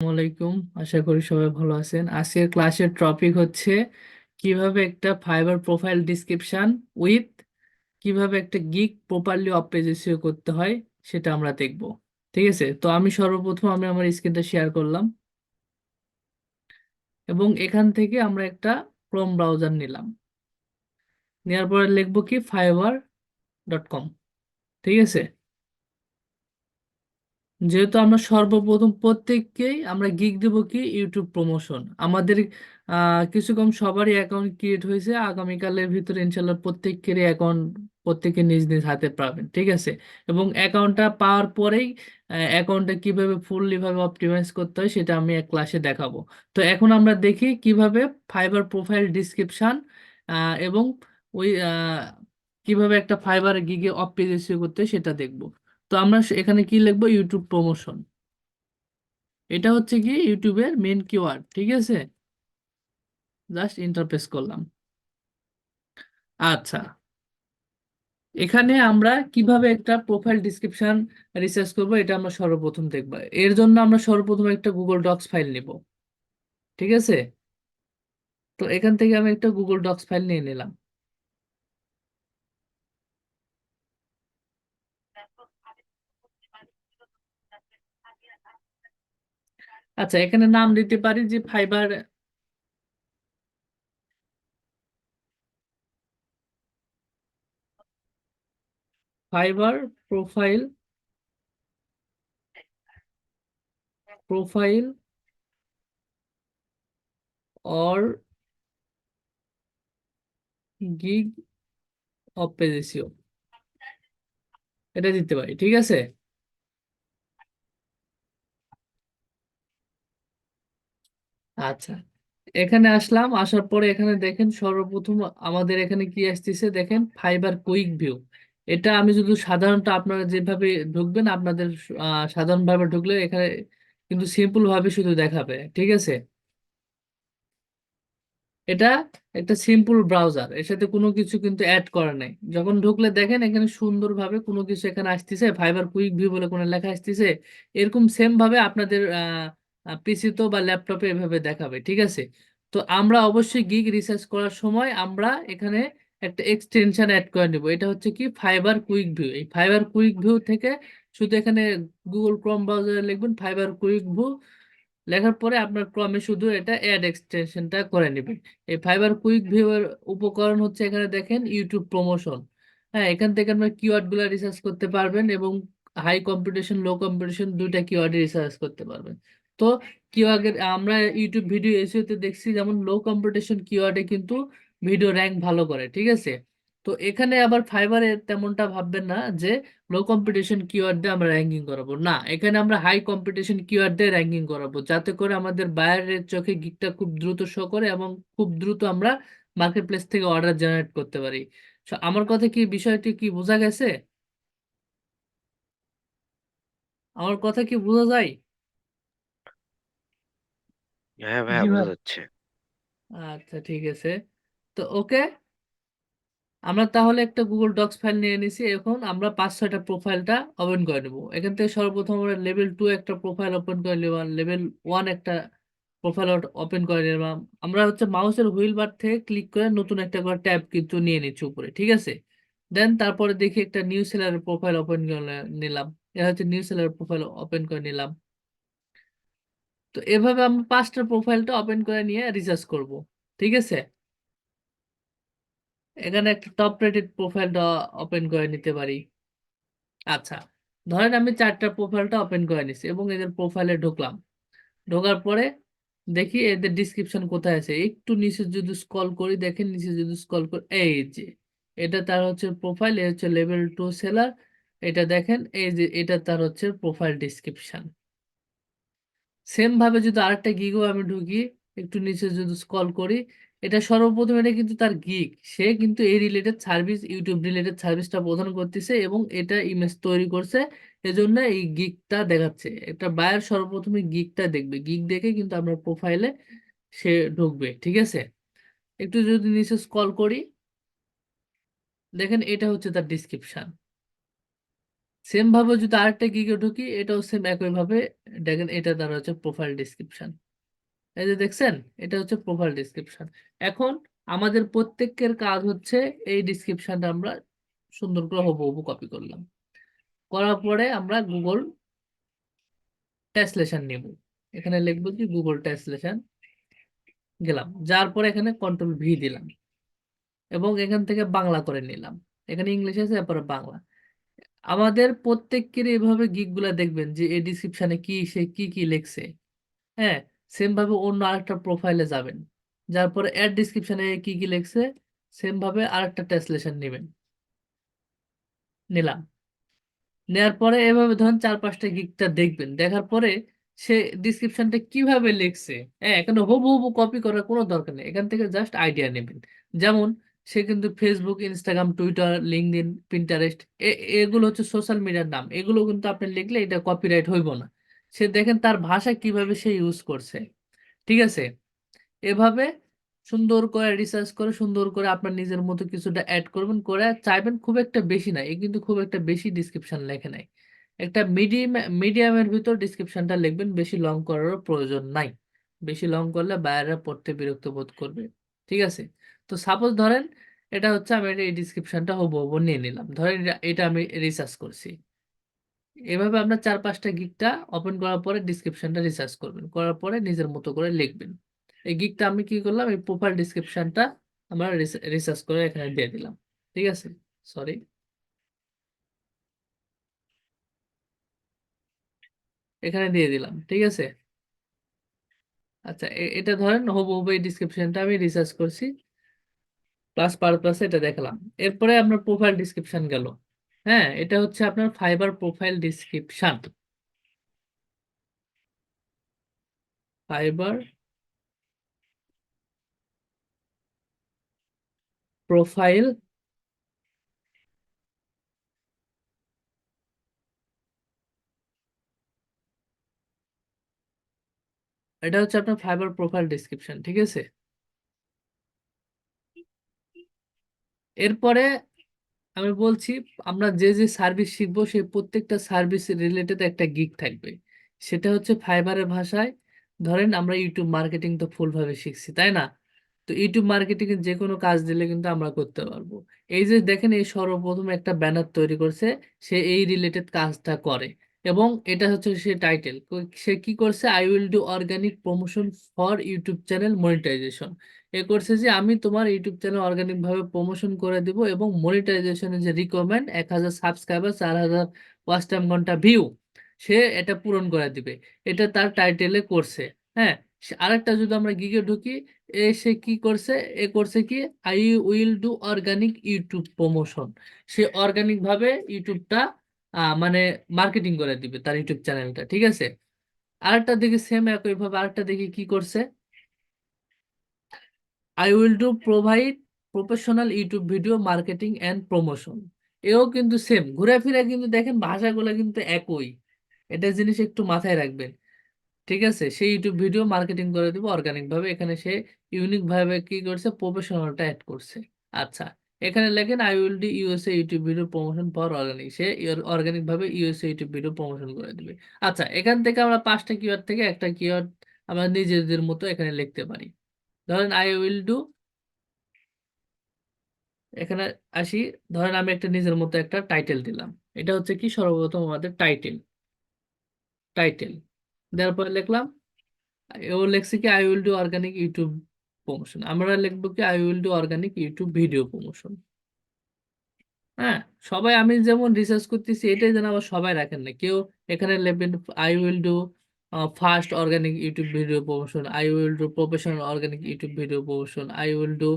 আসসালামাইকুম আশা করি সবাই ভালো আছেন। আজকের ক্লাসের টপিক হচ্ছে কীভাবে একটা ফাইবার প্রোফাইল ডিসক্রিপশন উইথ কীভাবে একটা গিগ প্রপারলি অপেজিসিও করতে হয় সেটা আমরা দেখব। ঠিক আছে? তো আমি সর্বপ্রথম আমি আমার স্ক্রিনটা শেয়ার করলাম। এবং এখান থেকে আমরা একটা ক্রোম ব্রাউজার নিলাম। নেওয়ার পরে লিখব কি ফাইবার ডট কম ঠিক আছে? যেহেতু আমরা সর্বপ্রথম প্রত্যেককেই আমরা গিগ দেব কি ইউটিউব প্রমোশন আমাদের কিছু কম সবারই অ্যাকাউন্ট ক্রিয়েট হয়েছে, আগামীকালের ভিতরে ইনশাল্লাহ প্রত্যেকেরই অ্যাকাউন্ট প্রত্যেকে নিজ নিজ হাতে পাবেন, ঠিক আছে? এবং অ্যাকাউন্টটা পাওয়ার পরেই অ্যাকাউন্টটা কীভাবে ফুললি ভাবে অপটিমাইজ করতে হয় সেটা আমি এক ক্লাসে দেখাবো। তো এখন আমরা দেখি কীভাবে ফাইবার প্রোফাইল ডিসক্রিপশন এবং ওই কীভাবে একটা ফাইবার গিগে অপটিমাইজ করতে হয় সেটা দেখব। তো আমরা এখানে কি লিখব? ইউটিউব প্রমোশন এটা হচ্ছে কি? ইউটিউবের মেন কিওয়ার্ড ঠিক আছে? জাস্ট ইন্টারপ্রেস করলাম। আচ্ছা। এখানে আমরা কীভাবে একটা প্রোফাইল ডিসক্রিপশন রিসার্চ করব? এটা আমরা সর্বপ্রথম দেখব। এর জন্য আমরা সর্বপ্রথম একটা গুগল ডক্স ফাইল নিব। ঠিক আছে? তো এখান থেকে আমি একটা গুগল ডক্স ফাইল নিয়ে নিলাম। আচ্ছা এখানে নাম দিতে পারি যে Fiverr Fiverr profile profile or gig অপেজিসিও এটা দিতে পারি, ঠিক আছে? আচ্ছা এখানে আসলাম আসার পরে এখানে দেখেন সর্বপ্রথম আমাদের এখানে কি আসতেছে? দেখেন ফাইবার কুইক ভিউ এটা আমি যদি সাধারণত আপনারা যেভাবে ঢুকবেন আপনাদের আহ, সাধারণভাবে ঢুকলে এখানে কিন্তু সিম্পল ভাবে শুধু দেখাবে ঠিক আছে? এটা একটা সিম্পল ব্রাউজার এর সাথে কোনো কিছু কিন্তু অ্যাড করা নাই। যখন ঢুকলে দেখেন এখানে সুন্দরভাবে কোনো কিছু এখানে আসতেছে ফাইবার কুইক ভিউ বলে কোনো লেখা আসতেছে এরকম সেম ভাবে আপনাদের পিসিতেও বা ল্যাপটপে এভাবে দেখাবে, ঠিক আছে? তো আমরা অবশ্যই গিগ রিসার্চ করার সময় আমরা এখানে একটা এক্সটেনশন অ্যাড করে নেব। এটা হচ্ছে কি ফাইবার কুইক ভিউ এই ফাইবার কুইক ভিউ থেকে শুধু এখানে গুগল ক্রোম ব্রাউজারে লিখবেন ফাইবার কুইক ভিউ লেখার পরে আপনার ক্রমে শুধু এটা অ্যাড এক্সটেনশনটা করে নেবেন। এই ফাইবার কুইক ভিউ এর উপকরণ হচ্ছে এখানে দেখেন ইউটিউব প্রমোশন হ্যাঁ এখান থেকে আপনার কিওয়ার্ডগুলো রিসার্চ করতে পারবেন এবং হাই কম্পিটিশন লো কম্পিটিশন দুইটা কিওয়ার্ডে রিসার্চ করতে পারবেন। তো কিওয়ার্ডের আমরা ইউটিউব ভিডিও এসিওতে দেখছি যেমন লো কম্পিটিশন কিওয়ার্ডে কিন্তু ভিডিও র্যাঙ্ক ভালো করে, ঠিক আছে? তো এখানে আবার ফাইবারে তেমনটা ভাববেন না যে লো কম্পিটিশন কিওয়ার্ড দিয়ে আমরা র্যাঙ্কিং করাবো। না, এখানে আমরা হাই কম্পিটিশন কিওয়ার্ড দিয়ে র্যাঙ্কিং করাবো, যাতে করে আমাদের বায়ারের চোখে গিকটা খুব দ্রুত শো করে এবং খুব দ্রুত আমরা মার্কেট প্লেস থেকে অর্ডার জেনারেট করতে পারি। আমার কথা কি, বিষয়টি কি বোঝা গেছে? আমার কথা কি বোঝা যায়? হ্যাঁ ভাইয়া জি বোঝা ভাই। যাচ্ছে। আচ্ছা ঠিক আছে। তো ওকে আমরা তাহলে একটা গুগল ডক্স ফাইল নিয়ে নিছি। এখন আমরা পাঁচ ছয়টা প্রোফাইলটা ওপেন করে নেব। এখান থেকে সর্বপ্রথম আমরা লেভেল টু একটা প্রোফাইল ওপেন করে নিলাম লেভেল ওয়ান একটা প্রোফাইল ওপেন করে নিলাম আমরা হচ্ছে মাউসের হুইল বার থেকে ক্লিক করে নতুন একটা করে ট্যাব কিন্তু নিয়ে নিচ্ছি উপরে ঠিক আছে? দেন তারপরে দেখি একটা নিউ সেলারের প্রোফাইল ওপেন করে নিলাম। এটা হচ্ছে নিউ সেলারের প্রোফাইল ওপেন করে নিলাম। তো এভাবে আমরা পাঁচটা প্রোফাইলটা ওপেন করে নিয়ে রিসার্চ করব, ঠিক আছে? এখানে একটা টপ রেটেড প্রোফাইলটা ওপেন করে নিতে পারি। আচ্ছা ধরেন আমি চারটা প্রোফাইলটা ওপেন করে নিছি এবং এদের প্রোফাইলে ঢুকলাম। ঢোকার পরে দেখি এদের ডিসক্রিপশন কোথায় আছে? একটু নিচে যদি স্কল করি, দেখেন নিচে যদি স্ক্রল করি, এই যে, এটা তার হচ্ছে প্রোফাইল এ হচ্ছে লেভেল টু সেলার এটা দেখেন, এই যে, এটা তার হচ্ছে প্রোফাইল ডিসক্রিপশন সেম ভাবে যদি আরেকটা গিগও আমি ঢুকি, একটু নিচে যদি স্কল করি, এটা সর্বপ্রথম এটা কিন্তু তার গিগ সে কিন্তু এই রিলেটেড সার্ভিস ইউটিউব রিলেটেড সার্ভিসটা প্রদান করতেছে এবং এটা ইমেজ তৈরি করছে। এজন্য এই গিগটা দেখাচ্ছে। একটা বায়ার সর্বপ্রথমে গিগটা দেখবে। গিগ দেখে কিন্তু আমরা প্রোফাইলে সে ঢুকবে, ঠিক আছে? একটু যদি নিচে স্কল করি, দেখেন এটা হচ্ছে তার ডিসক্রিপশন সেম ভাবে যদি আরেকটা গিগে ঢুকি, এটাও সেম একই ভাবে, দেখেন এটা দ্বারা হচ্ছে প্রোফাইল ডিসক্রিপশন এই যে দেখছেন, এটা হচ্ছে প্রোফাইল ডিসক্রিপশন এখন আমাদের প্রত্যেকের কাজ হচ্ছে এই ডিসক্রিপশনটা আমরা সুন্দর করে হুবহু কপি করলাম। করার পরে আমরা গুগল ট্রান্সলেশন নেব। এখানে লিখব কি গুগল ট্রান্সলেশন গেলাম। যার পরে এখানে কন্ট্রোল ভি দিলাম এবং এখান থেকে বাংলা করে নিলাম। এখানে ইংলিশ আছে তারপরে বাংলা। আমাদের প্রত্যেকের এভাবে গিগগুলা দেখবেন যে, এই ডিসক্রিপশনে কি সে কি কি লিখছে। হ্যাঁ? সেম ভাবে অন্য আরেকটা প্রোফাইলে যাবেন। যার পরে অ্যাড ডিসক্রিপশনে কি কি লিখছে সেম ভাবে আরেকটা ট্রান্সলেশন নেবেন। নিলাম। নেয়ার পরে এভাবে ধরেন চার পাঁচটা গিগটা দেখবেন। দেখার পরে সে ডিসক্রিপশনটা কীভাবে লিখছে? হ্যাঁ এখানে হুবহু কপি করার কোনো দরকার নেই। এখান থেকে জাস্ট আইডিয়া নেবেন। যেমন সে কিন্তু Facebook Instagram Twitter LinkedIn Pinterest এগুলো হচ্ছে সোশ্যাল মিডিয়ার নাম। এগুলো কিন্তু আপনি লিখলে এটা কপিরাইট হইব না। সে দেখেন তার ভাষা কীভাবে সে ইউজ করছে। ঠিক আছে? এভাবে সুন্দর করে রিসার্চ করে, সুন্দর করে আপনার নিজের মতো কিছুটা অ্যাড করবেন, করে চাইবেন খুব একটা বেশি না। এ কিন্তু খুব একটা বেশি ডিসক্রিপশন লেখে নাই। একটা মিডিয়াম মিডিয়ামের ভিতর ডিসক্রিপশনটা লিখবেন, বেশি লং করারও প্রয়োজন নাই। বেশি লং করলে বাইরে পড়তে বিরক্ত বোধ করবে। ঠিক আছে? তো সাপোজ ধরেন এটা হচ্ছে আমি এই ডিসক্রিপশনটা হব নিয়ে নিলাম। ধরেন এটা- আমি রিসার্চ করছি। এভাবে আপনার চার পাঁচটা গিকটা ওপেন করার পরে ডিসক্রিপশনটা রিসার্চ করবেন। করার পরে নিজের মতো করে লিখবেন। এই গিকটা আমি কি করলাম? এই প্রোফাইল ডিসক্রিপশনটা আমরা রিসার্চ করে এখানে দিয়ে দিলাম। ঠিক আছে? সরি এখানে দিয়ে দিলাম। ঠিক আছে? আচ্ছা এটা ধরেন হুবহু এই ডিসক্রিপশনটা আমি রিসার্চ করছি। প্লাস পারপাসে এটা দেখলাম। এরপরে আপনার প্রোফাইল ডিসক্রিপশন গেল। হ্যাঁ এটা হচ্ছে আপনার Fiverr profile description Fiverr profile এটা হচ্ছে আপনার ফাইবার প্রোফাইল ডিসক্রিপশন ঠিক আছে? এরপরে আমি বলছি, আমরা যে যে সার্ভিস শিখব সেই প্রত্যেকটা সার্ভিস রিলেটেড একটা গিগ থাকবে। সেটা হচ্ছে ফাইবারের ভাষায়। ধরেন আমরা ইউটিউব মার্কেটিং তো ফুলভাবে শিখছি, তাই না? তো ইউটিউব মার্কেটিং এর যে কোনো কাজ দিলে কিন্তু আমরা করতে পারব। এই যে দেখেন, এই সর্বপ্রথম একটা ব্যানার তৈরি করছে, সে এই রিলেটেড কাজটা করে। এবং এটা হচ্ছে সে টাইটেল সে কি করছে? I will do organic promotion for YouTube channel monetization এ করছে যে, আমি তোমার ইউটিউব চ্যানেল অর্গানিক ভাবে প্রমোশন করে দিব এবং মনিটাইজেশনের যে রিকোয়ারমেন্ট এক হাজার সাবস্ক্রাইবার চার হাজার ওয়াচ টাইম ঘণ্টা ভিউ সে এটা পূরণ করে দিবে। এটা তার টাইটেলে করছে হ্যাঁ? আরেকটা যদি আমরা গিগে ঢুকি, এ সে কি করছে? এ করছে কি? I will do organic YouTube promotion say organic ভাবে ইউটিউবটা মানে মার্কেটিং করে দিবে তার ইউটিউব চ্যানেলটা ঠিক আছে? আরেকটা দেখি সেম একইভাবে, আরেকটা দেখি কি করছে? I will do provide professional YouTube video marketing and promotion এও কিন্তু সেম ঘুরে কিন্তু দেখেন, ভাষাগুলো কিন্তু একই। এটা জিনিস একটু মাথায় রাখবেন। ঠিক আছে? সে ইউটিউব ভিডিও মার্কেটিং করে দিব অর্গানিক ভাবে। এখানে সে ইউনিক ভাবে কি করছে? প্রফেশনালটা অ্যাড করছে। আচ্ছা এখানে লেখেন I will do USA YouTube video promotion for organic say organic ভাবে ইউএসএ ইউটিউব ভিডিও প্রমোশন করে দিবে। আচ্ছা এখান থেকে আমরা পাঁচটা কিওয়ার্ড থেকে একটা কিওয়ার্ড আমরা নিজেদের মতো এখানে লিখতে পারি। ধরেন আই উইল ডু এখানে আসি, ধরেন আমি একটা নিজের মতো একটা টাইটেল দিলাম। এটা হচ্ছে কি? সর্বপ্রথম আমাদের টাইটেল টাইটেল দেওয়ার পরে লিখলাম ও লিখছে কি I will do organic YouTube promotion আমরা লিখব কি I will do organic YouTube video promotion হ্যাঁ সবাই আমি যেমন রিসার্চ করতেছি, এটাই যেন আবার সবাই রাখেন না। কেউ এখানে লিখবেন I will do first organic YouTube video promotion I will do professional organic YouTube video promotion I will do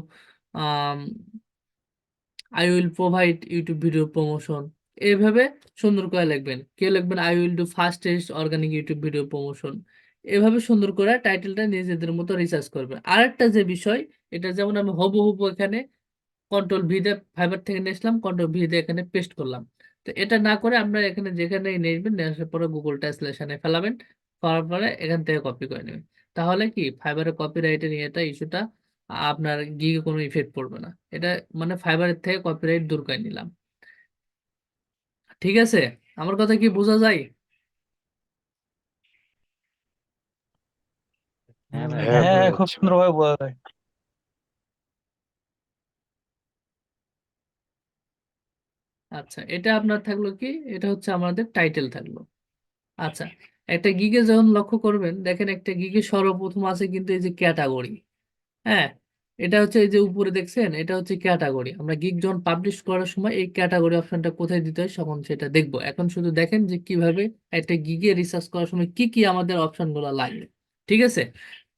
I will provide YouTube video promotion এভাবে সুন্দর করে লিখবেন। কেউ লিখবেন I will do fastest organic YouTube video promotion এভাবে সুন্দর করে টাইটেলটা নিজেদের মতো রিসার্চ করবেন। আরেকটা যে বিষয়, এটা যেমন আমি হবু এখানে কন্ট্রোল ভি দিয়ে ফাইবার থেকে নিয়ে আসলাম কন্ট্রোল ভি দিয়ে এখানে পেস্ট করলাম। তো এটা না করে আপনারা এখানে যেখানে নেবেন আসার পরে গুগল ট্রান্সলেশনে ফেলাবেন। করার পরে এখান থেকে কপি করে নেবেন তাহলে কি? ফাইবারের কপিরাইটের এটা ইস্যুটা আপনার গিগে কোনো ইফেক্ট পড়বে না। এটা মানে ফাইবারের থেকে কপিরাইট দূর করে নিলাম। ঠিক আছে? আমার কথা কি বোঝা যায়? হ্যাঁ হ্যাঁ হ্যাঁ ভাই খুব আচ্ছা সুন্দরভাবে বোঝা যায়। আচ্ছা এটা আপনার থাকল কি? এটা হচ্ছে আমাদের টাইটেল থাকল। আচ্ছা একটা গিগে যখন লক্ষ্য করবেন, দেখেন একটা গিগে সর্বপ্রথম আছে কিন্তু এই যে ক্যাটাগরি হ্যাঁ? এটা হচ্ছে এই যে উপরে দেখছেন, এটা হচ্ছে ক্যাটাগরি আমরা গিগ যখন পাবলিশ করার সময় এই ক্যাটাগরি অপশনটা কোথায় দিতে হয় তখন সেটা দেখব। এখন শুধু দেখেন যে কীভাবে একটা গিগে রিসার্চ করার সময় কি কি আমাদের অপশনগুলো লাগে ঠিক আছে?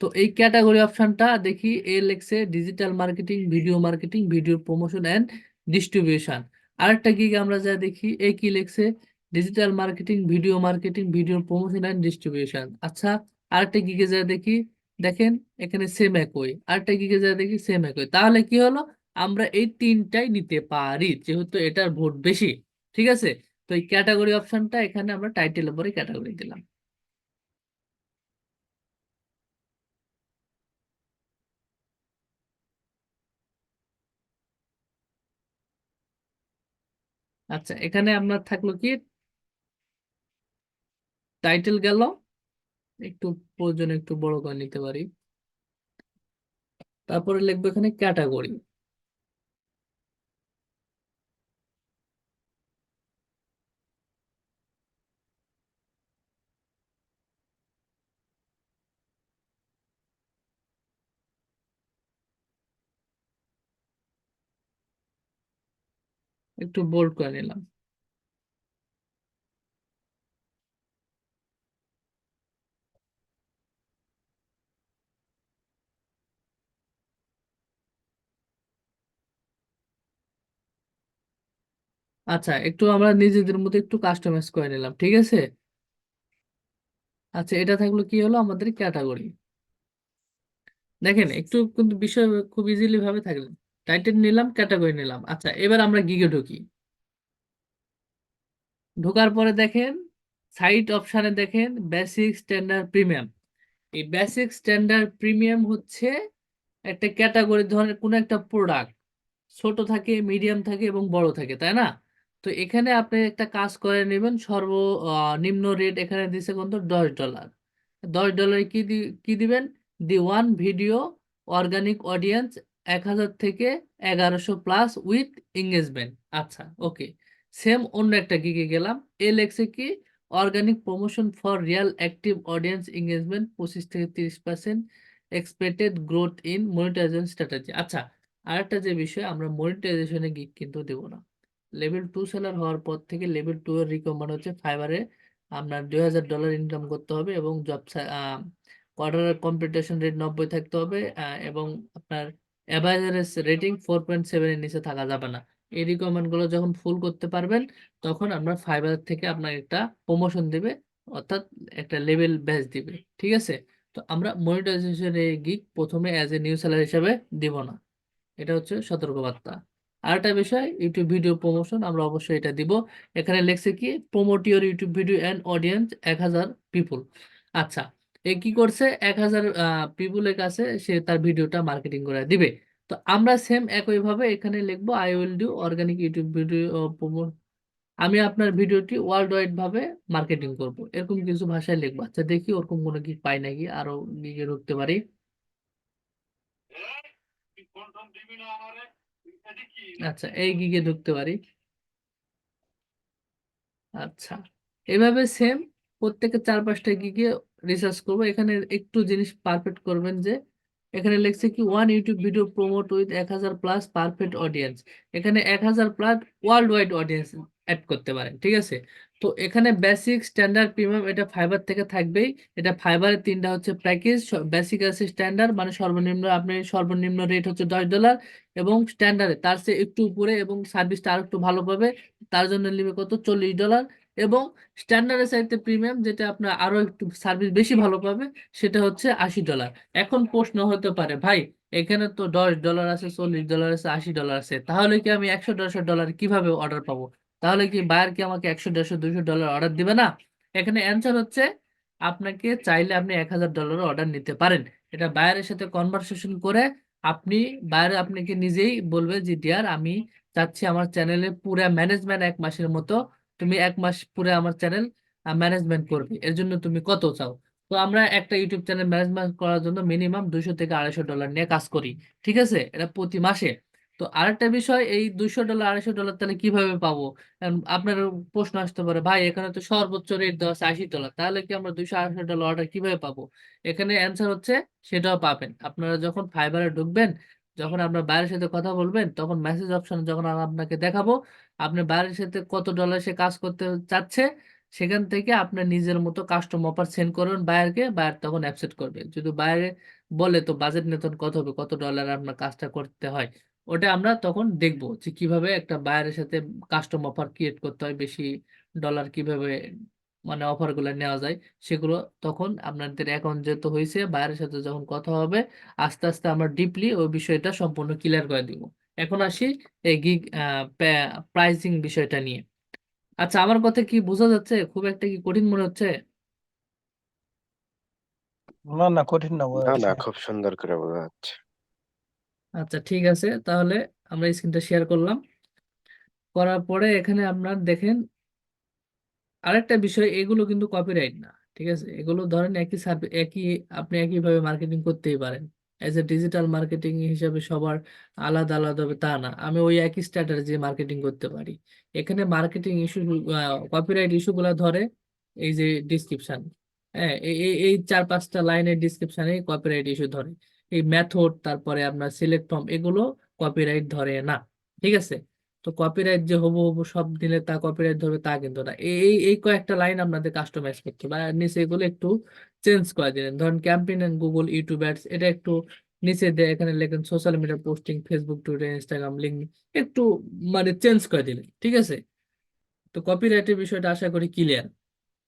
তো এই ক্যাটাগরি অপশনটা দেখি এ লেখছে digital marketing video marketing video promotion and distribution আরেকটা গিগ আমরা যা দেখি এ কি লেখছে digital marketing video marketing video promotion and distribution আচ্ছা আরেকটা গিগে যা দেখি। দেখেন, এখানে সেম একই। আরেকটা গিগে যা দেখি সেম একই। তাহলে কি হলো? আমরা এই তিনটাই নিতে পারি, যেহেতু এটার ভোট বেশি, ঠিক আছে? তো এই ক্যাটাগরি অপশনটা এখানে আমরা টাইটেলের পরে ক্যাটাগরি দিলাম। আচ্ছা এখানে আপনার থাকল কি? টাইটেল গেল। একটু প্রয়োজনে, একটু বড় করে নিতে পারি। তারপরে লিখব এখানে ক্যাটাগরি একটু বোল্ড করে নিলাম। আচ্ছা একটু আমরা নিজেদের মধ্যে একটু কাস্টমাইজ করে নিলাম, ঠিক আছে? আচ্ছা এটা থাকল কি হলো? আমাদের ক্যাটাগরি দেখেন, একটু কিন্তু বিষয় খুব ইজিলি ভাবে থাকল। টাইটেল নিলাম ক্যাটাগরি নিলাম। আচ্ছা এবার আমরা গিগে ঢুকি। ঢোকার পরে দেখেন সাইট অপশানে দেখেন বেসিক স্ট্যান্ডার্ড প্রিমিয়াম এই বেসিক স্ট্যান্ডার্ড প্রিমিয়াম হচ্ছে একটা ক্যাটাগরি ধরনের কোনো একটা প্রোডাক্ট ছোট থাকে মিডিয়াম থাকে এবং বড় থাকে, তাই না? তো এখানে আপনি একটা কাজ করে নেবেন, সর্ব নিম্ন রেট এখানে দিছে কত? দশ ডলার দশ ডলারে কি দি, কি দিবেন? দি ওয়ান ভিডিও অর্গানিক অডিয়েন্স এক হাজার থেকে এগারোশো প্লাস উইথ এঙ্গেজমেন্ট আচ্ছা ওকে সেম অন্য একটা গিগে গেলাম। এ লেখছে কি? Organic promotion for real active audience engagement পঁচিশ থেকে তিরিশ percent expected growth in monetization strategy আচ্ছা আরেকটা যে বিষয়, আমরা মনিটাইজেশনে গিগ কিন্তু দেবো না। লেভেল টু সেলার হওয়ার পর থেকে লেভেল টু এর রিকমেন্ড হচ্ছে ফাইবারে আপনার দুই হাজার ডলার ইনকাম করতে হবে এবং জব কোয়ার্টারের কম্পিটিশন রেট নব্বই থাকতে হবে এবং আপনার অ্যাভারেজ রেটিং ফোর পয়েন্ট সেভেনের নিচে থাকা যাবে না। এই রিকোয়ারমেন্টগুলো যখন ফুল করতে পারবেন, তখন আমরা ফাইবার থেকে আপনার একটা প্রমোশন দিবে, অর্থাৎ একটা লেভেল ব্যাচ দিবে, ঠিক আছে? তো আমরা মনিটাইজেশন এই গিগ প্রথমে অ্যাজ এ নিউ সেলার হিসাবে দিব না। এটা হচ্ছে সতর্কবার্তা। আরেকটা বিষয় ইউটিউব ভিডিও প্রমোশন আমরা অবশ্যই এটা দিব। এখানে লেখছে কি promote your YouTube video and audience এক হাজার পিপুল আচ্ছা এ কি করছে, এক হাজার পিপুলের কাছে সে তার ভিডিওটা মার্কেটিং করে দিবে। তো আমরা সেম একইভাবে এখানে লিখব I will do organic YouTube video promote আমি আপনার ভিডিওটি ওয়ার্ল্ড ওয়াইড ভাবে মার্কেটিং করব। এরকম কিছু ভাষায় লিখব। আচ্ছা দেখি ওরকম কোনো কি পাই নাকি, আরও নিজে ঢুকতে পারি। আচ্ছা এই গিগে ঢুকতে পারি। আচ্ছা এভাবে সেম প্রত্যেকের চার পাঁচটা গিগে রিসার্চ করব। এখানে একটু জিনিস পারফেক্ট করবেন যে এখানে লিখছে কি one YouTube video promote with এক হাজার প্লাস পারফেক্ট অডিয়েন্স এখানে এক হাজার plus world wide audience add করতে পারেন ঠিক আছে? তো এখানে বেসিক স্ট্যান্ডার্ড প্রিমিয়াম এটা ফাইবার থেকে থাকবেই। এটা ফাইবারের তিনটা হচ্ছে প্যাকেজ বেসিক আছে স্ট্যান্ডার্ড মানে সর্বনিম্ন, আপনি সর্বনিম্ন রেট হচ্ছে দশ ডলার এবং স্ট্যান্ডার্ডে তার চেয়ে একটু উপরে এবং সার্ভিসটা আর একটু ভালো পাবে, তার জন্য নেবে কত? চল্লিশ ডলার এবং স্ট্যান্ডার্ডের চাইতে প্রিমিয়াম যেটা আপনার আরও একটু সার্ভিস বেশি ভালো পাবে, সেটা হচ্ছে আশি ডলার এখন প্রশ্ন হতে পারে, ভাই, এখানে তো দশ ডলার আছে, চল্লিশ ডলার আছে, আশি ডলার আছে, তাহলে কি আমি একশো দেড়শো ডলার কীভাবে অর্ডার পাবো? তাহলে কি বায়ার কি আমাকে একশো দেড়শো, দুইশো ডলার অর্ডার দিবে না? এখানে অ্যান্সার হচ্ছে, আপনাকে চাইলে আপনি এক হাজার ডলার অর্ডার নিতে পারেন। এটা বায়ারের সাথে কনভারসেশন করে আপনি বায়ার আপনাকে নিজেই বলবে যে ডিয়ার আমি চাচ্ছি আমার চ্যানেলে পুরা ম্যানেজমেন্ট এক মাসের মতো তুমি এক মাস পুরো আমার চ্যানেল ম্যানেজমেন্ট করবে। এর জন্য তুমি কত চাও? তো আমরা একটা ইউটিউব চ্যানেল ম্যানেজমেন্ট করার জন্য মিনিমাম দুইশো থেকে আড়াইশো ডলার নিয়ে কাজ করি, ঠিক আছে? এটা প্রতি মাসে। তো আরেকটা বিষয়, এই দুইশো ডলার আড়াইশো ডলার তাহলে কীভাবে পাবো? আপনার প্রশ্ন আসতে পারে, ভাই, এখানে তো সর্বোচ্চ রেট দেওয়া আছে আশি ডলার তাহলে কি আমরা দুইশো আড়াইশো ডলার অর্ডার কীভাবে পাবো? এখানে অ্যান্সার হচ্ছে, সেটাও পাবেন। আপনারা যখন ফাইবারে ঢুকবেন যখন আপনার বাইরের সাথে কথা বলবেন, তখন মেসেজ অপশন যখন আপনাকে দেখাবো, আপনি বাইরের সাথে কত ডলার সে কাজ করতে চাচ্ছে, সেখান থেকে আপনার নিজের মতো কাস্টম অফার সেন্ড করবেন বায়ারকে বায়ার তখন অ্যাকসেপ্ট করবে। যদি বাইরে বলে, তো বাজেট নিয়ে তখন কত হবে, কত ডলার আপনার কাজটা করতে হয়? ওটা আমরা তখন দেখব যে কীভাবে একটা বায়ারের সাথে কাস্টম অফার ক্রিয়েট করতে হয়, বেশি ডলার কীভাবে মানে অফারগুলো নেওয়া যায় সেগুলো তখন আপনাদের অ্যাকাউন্ট যেহেতু হয়েছে বাইরের সাথে যখন কথা হবে আস্তে আস্তে আমরা ডিপলি ওই বিষয়টা সম্পূর্ণ ক্লিয়ার করে দিব। এখন আসি এই গিগ প্রাইসিং বিষয়টা নিয়ে। আচ্ছা আমার কথা কি বোঝা যাচ্ছে? খুব একটা কি কঠিন মনে হচ্ছে? না না কঠিন না না না খুব সুন্দর করে বোঝা যাচ্ছে। আচ্ছা ঠিক আছে। তাহলে আমরা স্ক্রিনটা শেয়ার করলাম। করার পরে এখানে আপনার দেখেন আরেকটা বিষয়, এগুলো কিন্তু কপিরাইট না, ঠিক আছে? এগুলো ধরেন একই সার্ভে, একই, আপনি একইভাবে মার্কেটিং করতেই পারেন। অ্যাজ এ ডিজিটাল মার্কেটিং হিসাবে সবার আলাদা আলাদা হবে তা না। আমি ওই একই স্ট্র্যাটাজি মার্কেটিং করতে পারি। এখানে মার্কেটিং ইস্যু কপিরাইট ইস্যুগুলো ধরে এই যে ডিসক্রিপশন হ্যাঁ? এই চার পাঁচটা লাইনের ডিসক্রিপশনে কপিরাইট ইস্যু ধরে। এই মেথড তারপরে আপনার সিলেক্ট ফর্ম এগুলো কপিরাইট ধরে না, ঠিক আছে? তো কপিরাইট যে হবু হবু সব দিলে তা কপিরাইট ধরবে তা কিন্তু না। এই এই কয়েকটা লাইন আপনাদের কাস্টমাইজ করতে হবে। আর নিচে এগুলো একটু চেঞ্জ করে দিলেন। ধরেন campaign and Google YouTube ads এটা একটু নিচে দিয়ে এখানে লেখেন social media posting Facebook Twitter Instagram link একটু মানে চেঞ্জ করে দিলেন। ঠিক আছে? তো কপিরাইটের বিষয়টা আশা করি ক্লিয়ার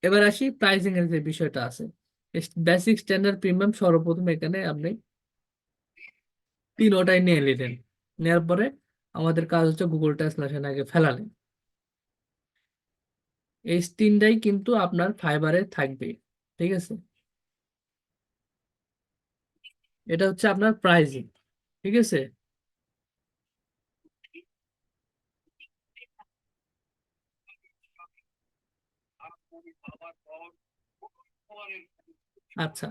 এবার আসি প্রাইসিং এর যে বিষয়টা আছে। বেসিক স্ট্যান্ডার্ড প্রিমিয়াম সর্বপ্রথম এখানে আপনি তিনোটাই নিয়ে নিলেন। নেওয়ার পরে আমাদের কাজ হচ্ছে গুগল ট্রান্সলেশন আগে ফেলালেন এই তিনটাই কিন্তু আপনার ফাইবারে থাকবে, ঠিক আছে? এটা হচ্ছে আপনার প্রাইজিং ঠিক আছে? আচ্ছা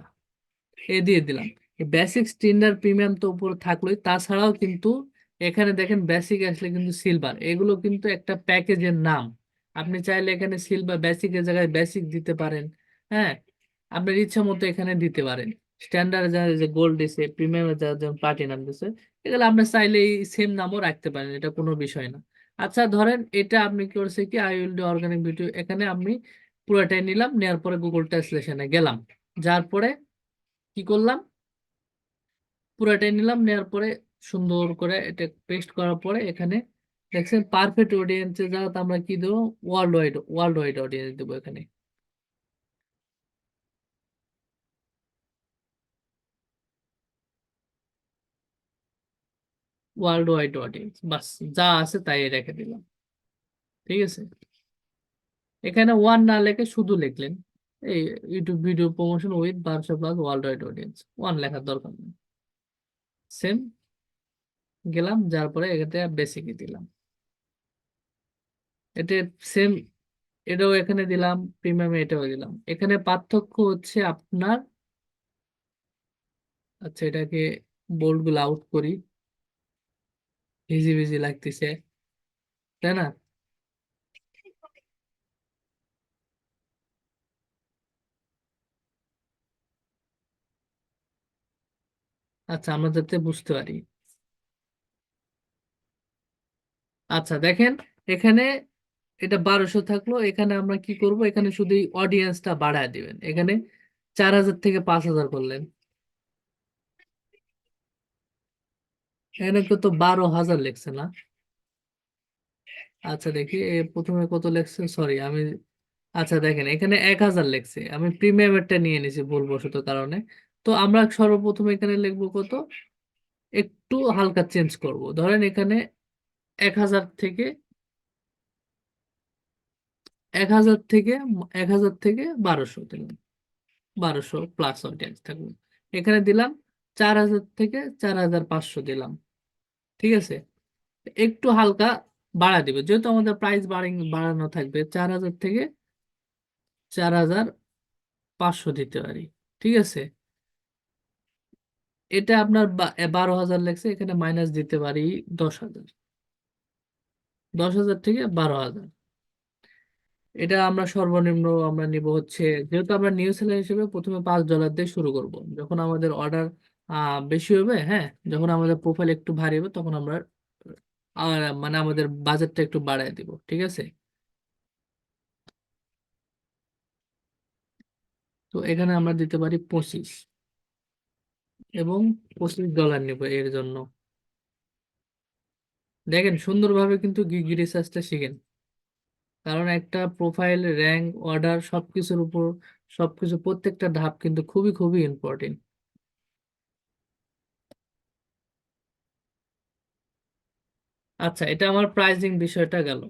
এ দিয়ে দিলাম। বেসিক স্ট্যান্ডার্ড প্রিমিয়াম তো উপরে থাকলোই, তাছাড়াও কিন্তু এখানে দেখেন বেসিক আসলে কিন্তু সিলভার এগুলো কিন্তু একটা প্যাকেজের নাম। আপনি চাইলে এখানে সিলভার বেসিকের জায়গায় বেসিক দিতে পারেন হ্যাঁ? আপনার ইচ্ছা মতো এখানে দিতে পারেন। স্ট্যান্ডার্ড যা যে গোল্ড দিছে প্রিমিয়ামের যা যেমন প্লাটিনাম দিছে, এগুলো আপনি চাইলে এই সেম নামও রাখতে পারেন, এটা কোনো বিষয় না। আচ্ছা ধরেন এটা আপনি করছে কি I will do organic video এখানে আমি পুরোটাই নিলাম নেওয়ার পরে গুগল ট্রান্সলেশনে গেলাম। যার পরে কি করলাম? পুরোটাই নিলাম নেওয়ার পরে সুন্দর করে এটা পেস্ট করার পরে এখানে দেখছেন পারফেক্ট অডিয়েন্সে জায়গাতে আমরা কি দেবো? World wide world wide audience দেবো এখানে। ওয়ার্ল্ড ওয়াইড অডিয়েন্স বাস, যা আছে তাই রেখে দিলাম। ঠিক আছে? এখানে ওয়ান না লেখে শুধু লিখলেন। এই ইউটিউব ভিডিও প্রমোশন উইথ বারোশো plus world wide audience one লেখার দরকার নেই। সেম গেলাম যার পরে এখানে বেসিকে দিলাম? এটা সেম এটাও এখানে দিলাম প্রিমিয়ামে এটাও দিলাম। এখানে পার্থক্য হচ্ছে আপনার আচ্ছা এটাকে বোল্ডগুলো আউট করি। ভিজি ভিজি লাগতেছে, তাই না? আচ্ছা আমরা যাতে বুঝতে পারি। আচ্ছা দেখেন এখানে এটা বারোশো থাকল, এখানে আমরা কি করব? এখানে শুধু অডিয়েন্সটা বাড়ায় দিবেন। এখানে চার হাজার থেকে পাঁচ হাজার করলেন। এখানে কত বারো হাজার লেখছে না। আচ্ছা দেখি প্রথমে কত লেখছে? সরি আমি আচ্ছা দেখেন, এখানে এক হাজার লেখছে। আমি প্রিমিয়ামেরটা নিয়ে নিয়েছি ভুলবশত কারণে। তো আমরা সর্বপ্রথম এখানে লিখব কত? একটু হালকা চেঞ্জ করব। ধরেন এখানে এক হাজার থেকে, এক হাজার থেকে, এক হাজার থেকে বারোশো দিলাম। বারোশো প্লাস অডিয়েন্স থাকবে এখানে দিলাম চার হাজার থেকে চার হাজার পাঁচশো দিলাম। ঠিক আছে? একটু হালকা বাড়া দিবে। যেহেতু আমাদের প্রাইস বাড়ানো থাকবে, চার হাজার থেকে চার হাজার পাঁচশো দিতে পারি। ঠিক আছে? এটা আপনার বারো হাজার লেগছে এখানে মাইনাস দিতে পারি দশ হাজার। দশ হাজার থেকে বারো হাজার। এটা আমরা সর্বনিম্ন আমরা নিব হচ্ছে, যেহেতু আমরা নিউ সেলার হিসেবে প্রথমে পাঁচ ডলার দিয়ে শুরু করব। যখন আমাদের অর্ডার বেশি হবে হ্যাঁ যখন আমাদের প্রোফাইল একটু ভারী হবে, তখন আমরা মানে আমাদের বাজেটটা একটু বাড়ায় দিব, ঠিক আছে? তো এখানে আমরা দিতে পারি পঁচিশ। এবং পঁচিশ ডলার নিব এর জন্য। দেখেন সুন্দরভাবে কিন্তু গিগ রিসার্চটা শিখেন। কারণ একটা প্রোফাইল র্যাঙ্ক অর্ডার সবকিছুর উপর সবকিছু প্রত্যেকটা ধাপ কিন্তু খুবই খুবই ইম্পর্টেন্ট আচ্ছা এটা আমার প্রাইজিং বিষয়টা গেল।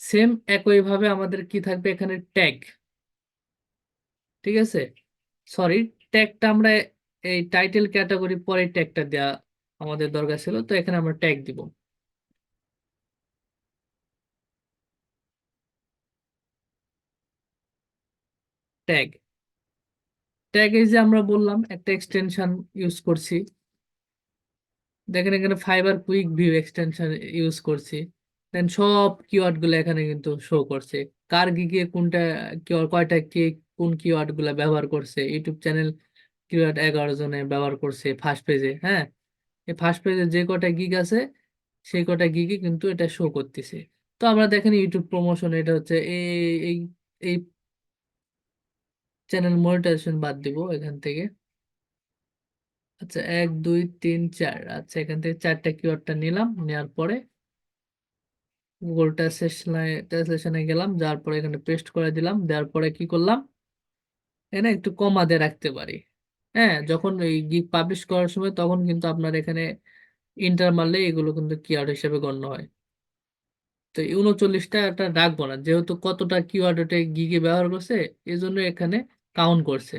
সেম একইভাবে আমাদের কি থাকবে এখানে? ট্যাগ ঠিক আছে? সরি ট্যাগটা আমরা এই টাইটেল ক্যাটাগরি পরে ট্যাগটা দেওয়া আমাদের দরকার ছিল, তো এখানে আমরা ট্যাগ দিব। ট্যাগ ট্যাগ এই যে আমরা বললাম, একটা এক্সটেনশন ইউজ করছি। দেখেন এখানে Fiverr quick view extension use করছি। দেন সব কিওয়ার্ডগুলো এখানে কিন্তু শো করছে। কার গিগে কোনটা কয়টা কে, কোন কিওয়ার্ডগুলা ব্যবহার করছে। ইউটিউব চ্যানেল কিওয়ার্ড এগারো জনে ব্যবহার করছে ফার্স্ট পেজে হ্যাঁ? এই ফার্স্ট পেজে যে কটা গিগ আছে, সেই কটা গিগে কিন্তু এটা শো করতেছে। তো আমরা দেখেন ইউটিউব প্রমোশন এটা হচ্ছে এই এই চ্যানেল মনিটাইজেশন বাদ দিব এখান থেকে। আচ্ছা এক, দুই, তিন, চার। আচ্ছা এখান থেকে চারটা কিওয়ার্ডটা নিলাম নেওয়ার পরে গুগল ট্রান্সলেশনে ট্রান্সলেশনে গেলাম যার পরে এখানে পেস্ট করে দিলাম, দেওয়ার পরে কি করলাম? এখানে একটু কমা দিয়ে রাখতে পারি। হ্যাঁ যখন এই গিগ পাবলিশ করার সময়, তখন কিন্তু আপনার এখানে ইন্টার মারলে এগুলো কিন্তু কিওয়ার্ড হিসেবে গণ্য হয়। তো এই উনচল্লিশটা একটা রাখব না। যেহেতু কতটা কিওয়ার্ড গিগে ব্যবহার করছে এই জন্য এখানে কাউন্ট করছে।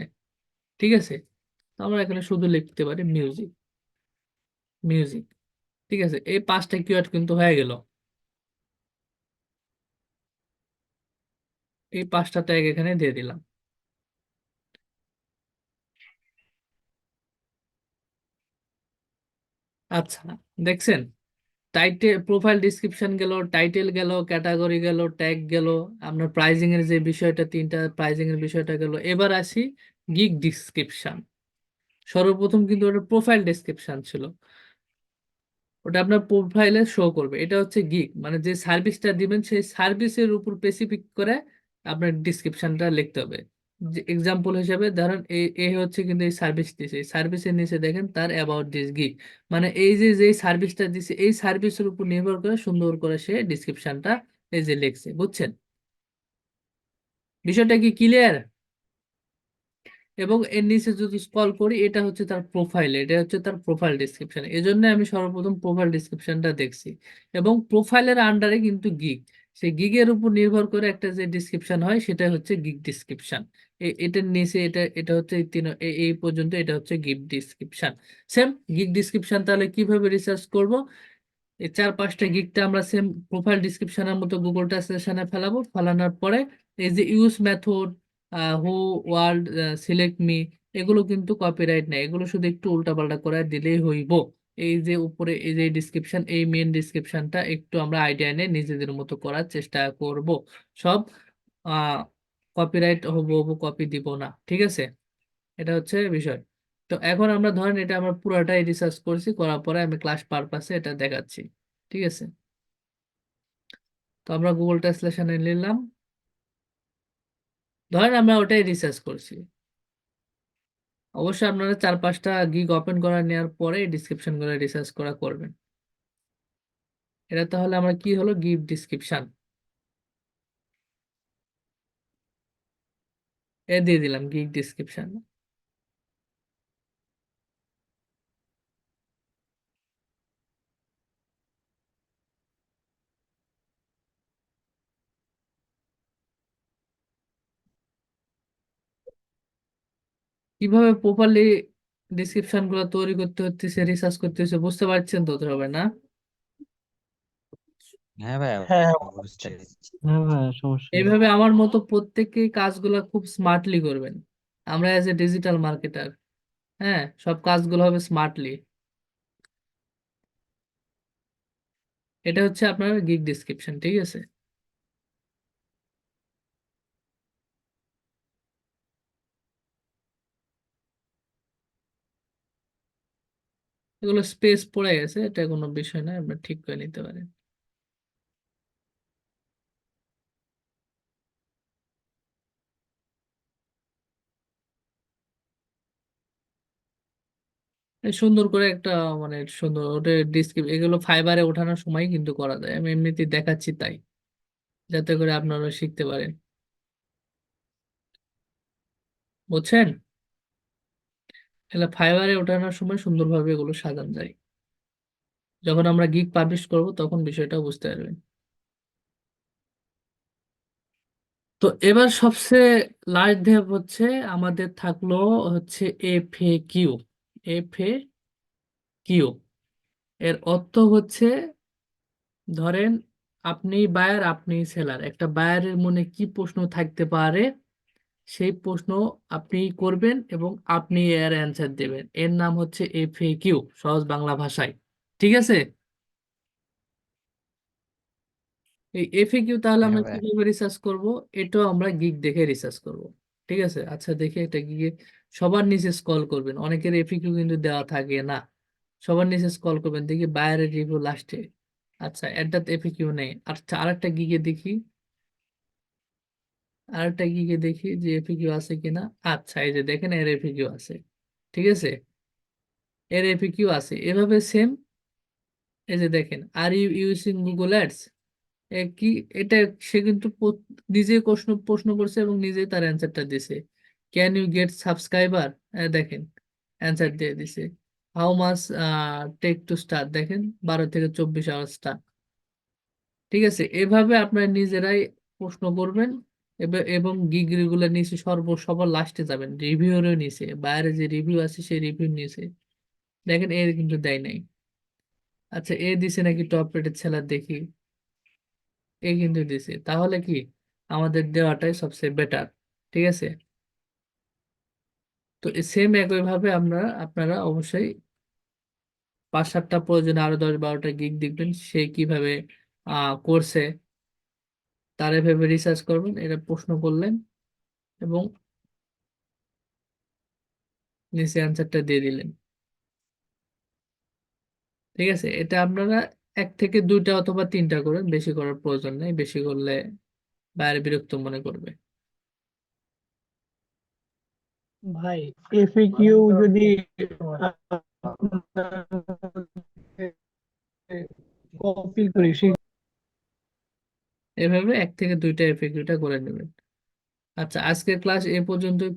ঠিক আছে? আমরা এখানে শুধু লিখতে পারি মিউজিক মিউজিক ঠিক আছে? এই পাঁচটা কিওয়ার্ড কিন্তু হয়ে গেল। এই পাঁচটা ট্যাগ এখানে দিয়ে দিলাম। আচ্ছা দেখছেন? টাইটেল প্রোফাইল ডিসক্রিপশন গেল টাইটেল গেল ক্যাটাগরি গেল ট্যাগ গেল, আপনার প্রাইজিং এর যে বিষয়টা, তিনটা প্রাইজিং এর বিষয়টা গেল। এবার আসি গিগ ডিসক্রিপশন সর্বপ্রথম কিন্তু ওটা প্রোফাইল ডেসক্রিপশন ছিল। ওটা আপনার প্রোফাইলে শো করবে। এটা হচ্ছে গিগ মানে যে সার্ভিসটা দিবেন, সেই সার্ভিসের উপর স্পেসিফিক করে আপনার ডিসক্রিপশনটা লিখতে হবে। এক্সাম্পল হিসেবে ধরেন এ হচ্ছে কিন্তু এই সার্ভিস দিছে। এই সার্ভিসের নিচে দেখেন তার অ্যাবাউট দিস গিগ মানে এই যে যে সার্ভিসটা দিছে, এই সার্ভিসের উপর নির্ভর করে সুন্দর করে সে ডিসক্রিপশনটা এই যে লিখছে, বুঝছেন? বিষয়টা কি ক্লিয়ার এবং এর নিচে যদি স্ক্রল করি, এটা হচ্ছে তার প্রোফাইল এটা হচ্ছে তার প্রোফাইল ডিসক্রিপশন এই আমি সর্বপ্রথম প্রোফাইল ডিসক্রিপশনটা দেখছি। এবং প্রোফাইলের আন্ডারে কিন্তু গিগ সেই গিগের উপর নির্ভর করে একটা যে ডিসক্রিপশন হয় সেটা হচ্ছে গিগ ডিসক্রিপশন এটার নিচে এটা এটা হচ্ছে তিন এই পর্যন্ত এটা হচ্ছে gig description same gig description তাহলে কীভাবে রিসার্চ করব? এই চার পাঁচটা গিগটা আমরা সেম প্রোফাইল ডিসক্রিপশনের মতো গুগল ট্রান্সলেশনে ফেলাবো। ফেলানোর পরে এই যে use method who world select me এগুলো কিন্তু কপিরাইট নেই। এগুলো শুধু একটু উল্টাপাল্টা করে দিলেই হইব। এই যে উপরে এই যে ডিসক্রিপশন এই মেন ডিসক্রিপশনটা একটু আমরা আইডিয়া নিয়ে নিজেদের মতো করার চেষ্টা করব। সব কপিরাইট হব হব কপি দিব না, ঠিক আছে? এটা হচ্ছে বিষয়। তো এখন আমরা ধরেন এটা আমরা পুরোটাই রিসার্চ করছি, করার পরে আমি ক্লাস পারপাসে এটা দেখাচ্ছি, ঠিক আছে? তো আমরা গুগল ট্রান্সলেশনে নিলাম। ধরেন আমরা ওটাই রিসার্চ করছি। অবশ্যই আপনারা চার পাঁচটা গিগ ওপেন করা নেওয়ার পরে ডিসক্রিপশন করে রিসার্চ করা করবেন। এটা তাহলে আমার কি হলো? গিভ ডিসক্রিপশন এ দিয়ে দিলাম গিগ ডিসক্রিপশন কীভাবে প্রপারলি ডিসক্রিপশনগুলো তৈরি করতে হচ্ছে রিসার্চ করতে হচ্ছে বুঝতে পারছেন তো হবে না? হ্যাঁ ভাই হ্যাঁ হ্যাঁ হ্যাঁ ভাই সমস্যা এইভাবে আমার মতো প্রত্যেককে কাজগুলো খুব স্মার্টলি করবেন। আমরা অ্যাজ এ ডিজিটাল মার্কেটার হ্যাঁ সব কাজগুলো হবে স্মার্টলি এটা হচ্ছে আপনার গিগ ডিসক্রিপশন ঠিক আছে? এগুলো স্পেস পড়ে গেছে, এটা কোনো বিষয় না আপনার ঠিক করে নিতে পারেন এই সুন্দর করে একটা মানে সুন্দর ওটা ডিসক্রিপ এগুলো ফাইবারে ওঠানোর সময় কিন্তু করা যায়, আমি এমনিতেই দেখাচ্ছি তাই, যাতে করে আপনারা শিখতে পারেন। বুঝছেন? এগুলো ফাইবারে ওঠানোর সময় সুন্দরভাবে এগুলো সাজানো যায়। যখন আমরা গিগ পাবলিশ করব, তখন বিষয়টা বুঝতে পারবেন। তো এবার সবচেয়ে লাস্ট ধাপ হচ্ছে আমাদের থাকল হচ্ছে F A Q F A Q এর অর্থ হচ্ছে, ধরেন আপনি বায়ার আপনি সেলার একটা বায়ারের মনে কি প্রশ্ন থাকতে পারে? সেই প্রশ্ন আপনি করবেন এবং আপনি এর অ্যান্সার দেবেন। এর নাম হচ্ছে এফ এ কিউ সহজ বাংলা ভাষায়। ঠিক আছে? এই এফএকিউ তাহলে হ্যাঁ আমরা কীভাবে রিসার্চ করব? এটাও আমরা গিগ দেখে রিসার্চ করব। ঠিক আছে? আচ্ছা দেখে এটা গিয়ে সবার নিচে স্ক্রল করবেন। অনেকের এফএকিউ কিন্তু দেওয়া থাকে না। সবার নিচে স্ক্রল করবেন। দেখি বাইরের রিভিউ লাস্টে আচ্ছা এটাতে এফএকিউ নেই। আচ্ছা আরেকটা গিগে দেখি। আরেকটা কি কি দেখি? যে এফএকিউ আছে কিনা? আচ্ছা এই যে দেখেন এর এফএকিউ আছে, ঠিক আছে? এর এফএকিউ আছে, এভাবে সেম এই যে দেখেন are you using Google ads কি, এটা সে কিন্তু নিজেই প্রশ্ন প্রশ্ন করছে এবং নিজেই তার অ্যান্সারটা দিছে। ক্যান ইউ গেট সাবস্ক্রাইবার দেখেন অ্যান্সার দিয়ে দিছে। How mass take to start দেখেন, বারো থেকে চব্বিশ আওয়ার স্টার্ট ঠিক আছে, এভাবে আপনারা নিজেরাই প্রশ্ন করবেন। এব- গিগ রেগুলার নিচে সর্ব, সবার লাস্টে যাবেন। রিভিউরও নিচে বাইরে যে রিভিউ আছে, সেই রিভিউ নিচে দেখেন, এর কিন্তু দেয় নাই। আচ্ছা এ দিছে নাকি টপ রেটের সেলার দেখি। এ কিন্তু দিছে। তাহলে কি? আমাদের দেওয়াটাই সবচেয়ে বেটার ঠিক আছে? তো সেম একইভাবে আমরা, আপনারা অবশ্যই পাঁচ সাতটা প্রয়োজনে আরও দশ বারোটা গিগ দেখবেন, সে কীভাবে করছে। তার এভাবে রিসার্চ করবেন এটা প্রশ্ন করলেন এবং নিচে অ্যান্সারটা দিয়ে দিলেন। ঠিক আছে? এটা আপনারা এক থেকে দুইটা অথবা তিনটা করেন, বেশি করার প্রয়োজন নেই, বেশি করলে বাইরে বিরক্ত মনে করবে। ভাই এফএকিউ যদি কপি করি সে এভাবে এক থেকে দুইটা এফএকিউটা করে নেবেন। আচ্ছা আজকের ক্লাস এ পর্যন্তই।